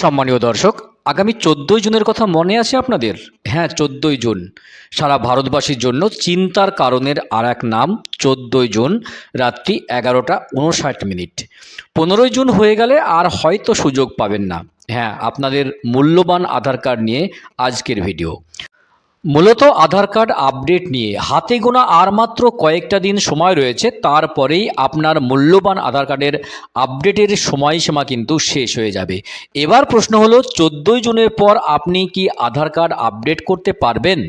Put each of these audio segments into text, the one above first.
সম্মানীয় দর্শক, আগামী চোদ্দই জুনের কথা মনে আছে আপনাদের? হ্যাঁ চোদ্দোই জুন। সারা ভারতবাসীর জন্য চিন্তার কারণের আর এক নাম, চোদ্দোই জুন, রাত্রি এগারোটা উনষাট মিনিট। পনেরোই জুন হয়ে গেলে আর হয়তো সুযোগ পাবেন না। হ্যাঁ আপনাদের মূল্যবান আধার কার্ড নিয়ে আজকের ভিডিও। মূলত আধার কার্ড আপডেট নিয়ে হাতে গোনা আর মাত্র কয়েকটা দিন সময় রয়েছে, তারপরেই আপনার মূল্যবান আধার কার্ডের আপডেটের সময়সীমা কিন্তু শেষ হয়ে যাবে। এবার প্রশ্ন হলো, চোদ্দোই জুনের পর আপনি কি আধার কার্ড আপডেট করতে পারবেন?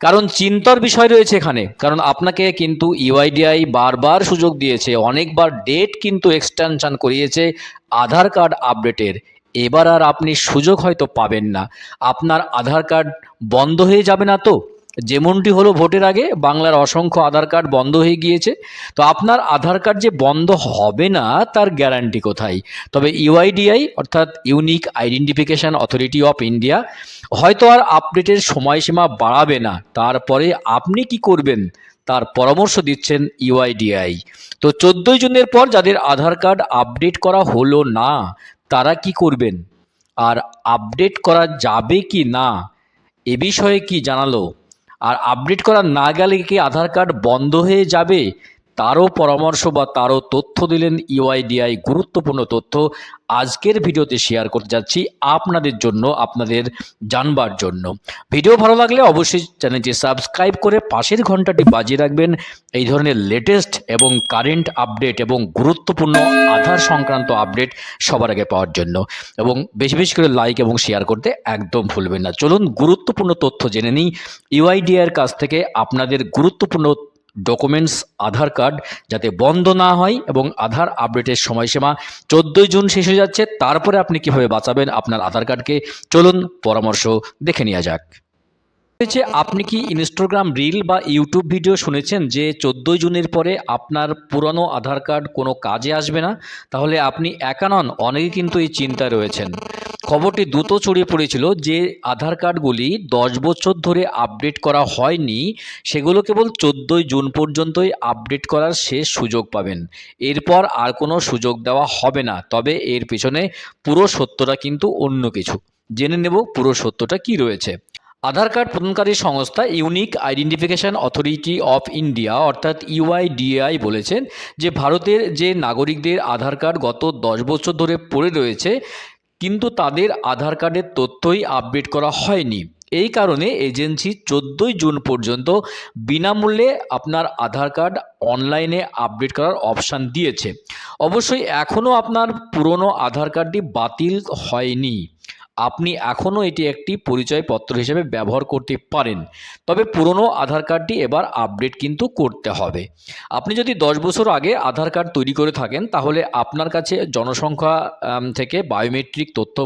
কারণ চিন্তার বিষয় রয়েছে এখানে, কারণ আপনাকে কিন্তু ইউআইডিআই বারবার সুযোগ দিয়েছে, অনেকবার ডেট কিন্তু এক্সটেনশন করিয়েছে আধার কার্ড আপডেটের। এবার আর আপনি সুযোগ হয়তো পাবেন না। আপনার আধার কার্ড বন্ধ হয়ে যাবে না তো? যেমনটি হলো ভোটের আগে, বাংলার অসংখ্য আধার কার্ড বন্ধ হয়ে গিয়েছে। তো আপনার আধার কার্ড যে বন্ধ হবে না, তার গ্যারান্টি কোথায়? তবে ইউআইডিআই, অর্থাৎ unique identification authority of India, হয়তো আর আপডেটের সময়সীমা বাড়াবে না। তারপরে আপনি কি করবেন? তার পরামর্শ দিচ্ছেন ইউআইডিআই। তো চোদ্দোই জুনের পর যাদের আধার কার্ড আপডেট করা হলো না তারা কি করবেন? আর আপডেট করা যাবে কি না? এ বিষয়ে কি জানালো? আর আপডেট করা না গেলে কি আধার কার্ড বন্ধ হয়ে যাবে? তারও পরামর্শ বা তারও তথ্য দিলেন ইউআইডিআই গুরুত্বপূর্ণ তথ্য। আজকের ভিডিওতে শেয়ার করতে যাচ্ছি আপনাদের জন্য, আপনাদের জানবার জন্য। ভিডিও ভালো লাগলে অবশ্যই চ্যানেলটি সাবস্ক্রাইব করে পাশের ঘন্টাটি বাজিয়ে রাখবেন। এই ধরনের লেটেস্ট এবং কারেন্ট আপডেট এবং গুরুত্বপূর্ণ আধার সংক্রান্ত আপডেট সবার আগে পাওয়ার জন্য। এবং বেশি বেশি করে লাইক এবং শেয়ার করতে একদম ভুলবেন না। চলুন গুরুত্বপূর্ণ তথ্য জেনে নিই। ইউআইডিআর কাছ থেকে আপনাদের গুরুত্বপূর্ণ ডকুমেন্টস আধার কার্ড যাতে বন্ধ না হয় এবং আধার আপডেটের সময়সীমা চোদ্দোই জুন শেষ হয়ে যাচ্ছে। তারপরে আপনি কীভাবে বাঁচাবেন আপনার আধার কার্ডকে চলুন পরামর্শ দেখে নেওয়া যাক। হয়েছে, আপনি কি ইনস্টাগ্রাম রিল বা ইউটিউব ভিডিও শুনেছেন যে চোদ্দোই জুনের পরে আপনার পুরনো আধার কার্ড কোনো কাজে আসবে না? তাহলে আপনি একা নন, অনেকে কিন্তু এই চিন্তায় রয়েছেন। খবরটি দ্রুত ছড়িয়ে পড়েছিল যে আধার কার্ডগুলি দশ বছর ধরে আপডেট করা হয়নি, সেগুলো কেবল চোদ্দোই জুন পর্যন্তই আপডেট করার শেষ সুযোগ পাবেন। এরপর আর কোনো সুযোগ দেওয়া হবে না, তবে এর পিছনে পুরো সত্যটা কিন্তু অন্য কিছু। জেনে নেব পুরো সত্যটা কি রয়েছে। আধার কার্ড প্রদানকারী সংস্থা unique identification authority of India, অর্থাৎ ইউআইডিআই বলেছেন যে ভারতের যে নাগরিকদের আধার কার্ড গত দশ বছর ধরে পড়ে রয়েছে কিন্তু তাদের আধার কার্ডের তথ্যই আপডেট করা হয়নি। এই কারণে এজেন্সি চোদ্দোই জুন পর্যন্ত বিনামূল্যে আপনার আধার কার্ড অনলাইনে আপডেট করার অপশান দিয়েছে। অবশ্যই এখনও আপনার পুরনো আধার কার্ডটি বাতিল হয়নি। আপনি এখনও এটি একটি পরিচয়পত্র হিসেবে ব্যবহার করতে পারেন। তবে পুরনো আধার কার্ডটি এবার আপডেট কিন্তু করতে হবে। আপনি যদি দশ বছর আগে আধার কার্ড তৈরি করে থাকেন, তাহলে আপনার কাছে জনসংখ্যা থেকে বায়োমেট্রিক তথ্য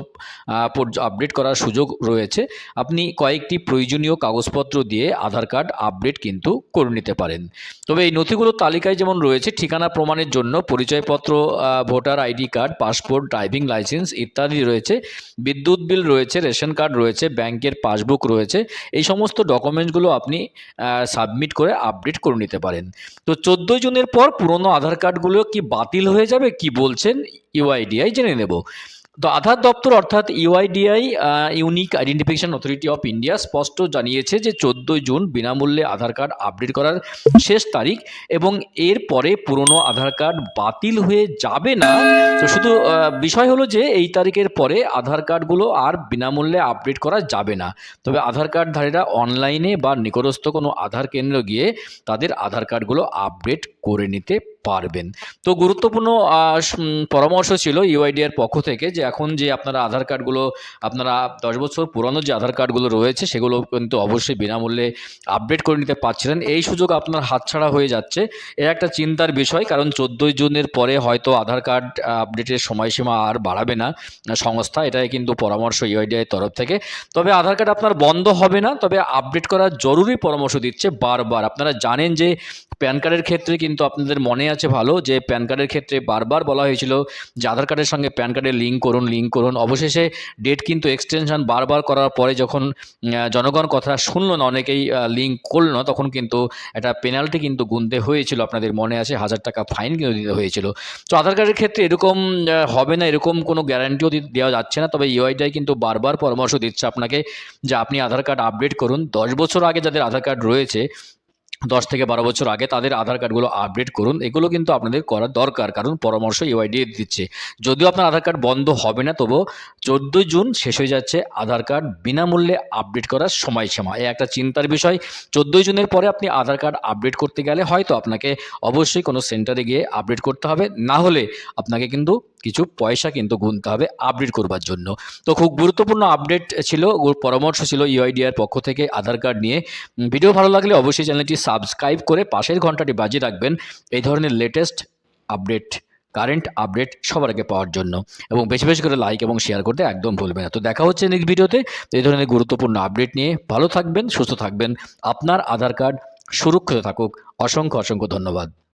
আপডেট করার সুযোগ রয়েছে। আপনি কয়েকটি প্রয়োজনীয় কাগজপত্র দিয়ে আধার কার্ড আপডেট কিন্তু করে নিতে পারেন। তবে এই নথিগুলোর তালিকায় যেমন রয়েছে, ঠিকানা প্রমাণের জন্য পরিচয়পত্র voter ID card, passport, driving license ইত্যাদি রয়েছে। বিদ্যুৎ বিল রয়েছে, রেশন কার্ড রয়েছে, ব্যাংকের পাসবুক রয়েছে, এই সমস্ত ডকুমেন্টসগুলো আপনি সাবমিট করে আপডেট করে নিতে পারেন। তো চোদ্দোই জুনের পর পুরনো আধার কার্ডগুলো কি বাতিল হয়ে যাবে কি বলছেন ইউআইডিআই জেনে নেব। তো আধার দপ্তর অর্থাৎ UIDAI unique identification authority of India স্পষ্ট জানিয়েছে যে চোদ্দোই জুন বিনামূল্যে আধার কার্ড আপডেট করার শেষ তারিখ এবং এর পরে পুরনো আধার কার্ড বাতিল হয়ে যাবে না। তো শুধু বিষয় হলো যে এই তারিখের পরে আধার কার্ডগুলো আর বিনামূল্যে আপডেট করা যাবে না। তবে আধার কার্ডধারীরা অনলাইনে বা নিকটস্থ কোনো আধার কেন্দ্র গিয়ে তাদের আধার কার্ডগুলো আপডেট করে নিতে পারবেন। তো গুরুত্বপূর্ণ পরামর্শ ছিল ইউআইডিআর পক্ষ থেকে যে এখন যে আপনারা আধার কার্ডগুলো, আপনারা দশ বছর পুরনো যে আধার কার্ডগুলো রয়েছে সেগুলো কিন্তু অবশ্যই বিনামূল্যে আপডেট করে নিতে পারছিলেন। এই সুযোগ আপনার হাতছাড়া হয়ে যাচ্ছে। এর একটা চিন্তার বিষয়, কারণ চোদ্দোই জুনের পরে হয়তো আধার কার্ড আপডেটের সময়সীমা আর বাড়াবে না সংস্থা, এটাই কিন্তু পরামর্শ ইউআইডিআই তরফ থেকে। তবে আধার কার্ড আপনার বন্ধ হবে না, তবে আপডেট করার জরুরি পরামর্শ দিচ্ছে বারবার। আপনারা জানেন যে প্যান কার্ডের ক্ষেত্রে কিন্তু আপনাদের মনে আছে ভালো যে প্যান কার্ডের ক্ষেত্রে বারবার বলা হয়েছিল যে আধার কার্ডের সঙ্গে প্যান কার্ডের লিঙ্ক করুন লিঙ্ক করুন। অবশেষে ডেট কিন্তু এক্সটেনশন বারবার করার পরে যখন জনগণ কথা শুনলো না, অনেকেই লিঙ্ক করল না তখন কিন্তু একটা পেনাল্টি কিন্তু গুনতে হয়েছিল, আপনাদের মনে আছে? হাজার টাকা ফাইন কিন্তু দিতে হয়েছিল। তো আধার কার্ডের ক্ষেত্রে এরকম হবে না, এরকম কোনো গ্যারান্টিও দেওয়া যাচ্ছে না, তবে ইউআইডিআই কিন্তু বারবার পরামর্শ দিচ্ছে আপনাকে যে আপনি আধার কার্ড আপডেট করুন। দশ বছর আগে যাদের আধার কার্ড রয়েছে দশ থেকে বারো বছর আগে তাদের আধার কার্ডগুলো আপডেট করুন। এগুলো কিন্তু আপনাদের করা দরকার, কারণ পরামর্শ ইউআইডি দিচ্ছে। যদিও আপনার আধার কার্ড বন্ধ হবে না, তবুও চোদ্দোই জুন শেষ হয়ে যাচ্ছে আধার কার্ড বিনামূল্যে আপডেট করার সময়সীমা। এই একটা চিন্তার বিষয় চোদ্দোই জুনের পরে আপনি আধার কার্ড আপডেট করতে গেলে হয়তো আপনাকে অবশ্যই কোনো সেন্টারে গিয়ে আপডেট করতে হবে। না হলে আপনাকে কিন্তু কিছু পয়সা কিন্তু গুনতে হবে আপডেট করবার জন্য। তো খুব গুরুত্বপূর্ণ আপডেট ছিল পরামর্শ ছিল ইউআইডিআর পক্ষ থেকে আধার কার্ড নিয়ে। ভিডিও ভালো লাগলে অবশ্যই চ্যানেলটি সাবস্ক্রাইব করে পাশের ঘন্টাটি বাজিয়ে রাখবেন এই ধরনের লেটেস্ট আপডেট কারেন্ট আপডেট সবার আগে পাওয়ার জন্য। এবং বেশি বেশি করে লাইক এবং শেয়ার করতে একদম ভুলবেন না। তো দেখা হচ্ছে নেক্সট ভিডিওতে এই ধরনের গুরুত্বপূর্ণ আপডেট নিয়ে ভালো থাকবেন, সুস্থ থাকবেন। আপনার আধার কার্ড সুরক্ষিত থাকুক। অসংখ্য অসংখ্য ধন্যবাদ।